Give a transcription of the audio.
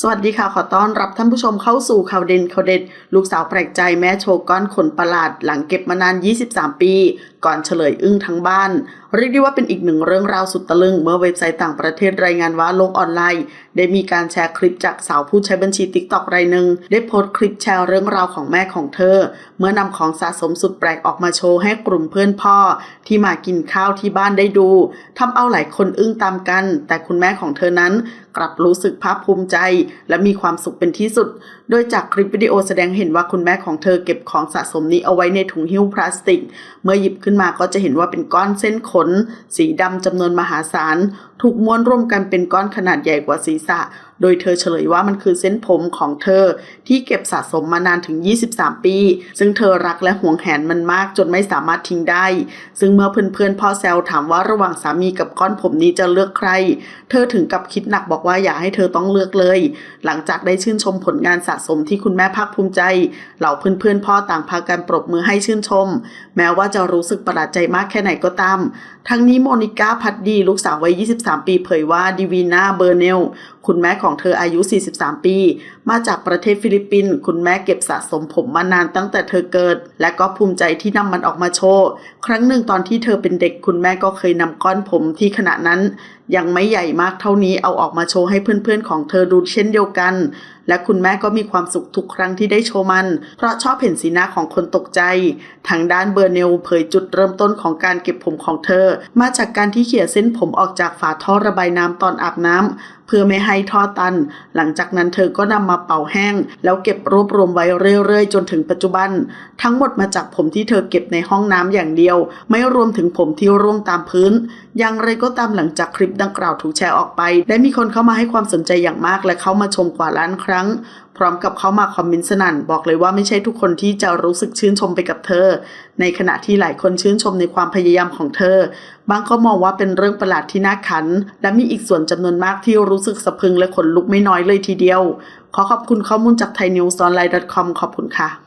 สวัสดีค่ะ ขอต้อนรับท่านผู้ชมเข้าสู่ข่าวเด่นข่าวเด็ด ลูกสาวแปลกใจแม่โชว์ก้อนขนประหลาด หลังเก็บมานาน 23 ปี ก่อนเฉลยอึ้งทั้งบ้าน เรียกได้ว่าเป็นอีกหนึ่งเรื่องราวสุดตะลึง เมื่อเว็บไซต์ต่างประเทศรายงานว่าโลกออนไลน์ ได้มีการแชร์คลิปจากสาวผู้ใช้บัญชีติ๊กต็อกรายหนึ่งได้โพสต์คลิปแชร์เรื่องราวของแม่ของเธอ เมื่อนำของสะสมสุดแปลกออกมาโชว์ให้กลุ่มเพื่อนพ่อ ที่มากินข้าวที่บ้านได้ดูทำเอาหลายคนอึ้งตามกัน แต่คุณแม่ของเธอนั้น กลับรู้สึกภาคภูมิใจ และมีความสุขเป็นที่สุด โดยจากคลิปวิดีโอแสดงเห็นว่าคุณแม่ของเธอเก็บของสะสมนี้เอาไว้ในถุงหิ้วพลาสติก เมื่อหยิบขึ้นมาก็จะเห็นว่าเป็นก้อนเส้นขน สีดำจำนวนมหาศาลถูกม้วนร่วมกันเป็นก้อนขนาดใหญ่กว่าศีรษะ โดยเธอเฉลยว่ามันคือเส้นผมของเธอที่เก็บสะสมมานานถึง 23 ปี ซึ่งเธอรักและห่วงแหนมันมากจนไม่สามารถทิ้งได้ ซึ่งเมื่อเพื่อนๆพ่อแซวถามว่าระหว่างสามีกับก้อนผมนี้จะเลือกใคร เธอถึงกับคิดหนักบอกว่าอย่าให้เธอต้องเลือกเลย หลังจากได้ชื่นชมผลงานสะสมที่คุณแม่ภาคภูมิใจ เหล่าเพื่อนๆพ่อต่างพากันปรบมือให้ชื่นชม แม้ว่าจะรู้สึกประหลาดใจมากแค่ไหนก็ตาม ทั้งนี้โมนิก้าพัดดีลูกสาววัย23ปีเผยว่าดิวีนาเบอร์เนล คุณแม่ของเธออายุ 43 ปี มาจากประเทศฟิลิปปินส์คุณแม่เก็บสะสมผมมานานตั้งแต่เธอเกิด และก็ภูมิใจที่นำมันออกมาโชว์ ครั้งหนึ่งตอนที่เธอเป็นเด็กคุณแม่ก็เคยนำก้อนผมที่ขณะนั้น ยังไม่ใหญ่มากเท่านี้เอาออกมาโชว์ให้เพื่อนๆของเธอดูเช่นเดียวกัน และคุณแม่ก็มีความสุขทุกครั้งที่ได้โชว์มัน เพราะชอบเห็นสีหน้าของคนตกใจ ทางด้านเบอร์เนลเผยจุดเริ่มต้นของการเก็บผมของเธอ มาจากการที่เขี่ยเส้นผมออกจากฝาท่อระบายน้ำตอนอาบน้ำเพื่อไม่ให้ท่อตัน หลังจากนั้นเธอก็นำมาเป่าแห้ง แล้วเก็บรวบรวมไว้เรื่อยๆ จนถึงปัจจุบัน ทั้งหมดมาจากผมที่เธอเก็บในห้องน้ำอย่างเดียว ไม่รวมถึงผมที่ร่วงตามพื้น อย่างไรก็ตามหลังจากคลิปดังกล่าวถูกแชร์ออกไป ได้มีคนเข้ามาให้ความสนใจอย่างมากและเข้ามาชมกว่าล้านครั้ง พร้อมกับเข้ามาคอมเมนต์สนั่น บอกเลยว่าไม่ใช่ทุกคนที่จะรู้สึกชื่นชมไปกับเธอ ในขณะที่หลายคนชื่นชมในความพยายามของเธอ บางก็มองว่าเป็นเรื่องประหลาดที่น่าขัน และมีอีกส่วนจำนวนมากที่รู้สึกสะพึงและขนลุกไม่น้อยเลยทีเดียว ขอขอบคุณข้อมูลจากไทยนิวส์ออนไลน์ .com ขอบคุณค่ะ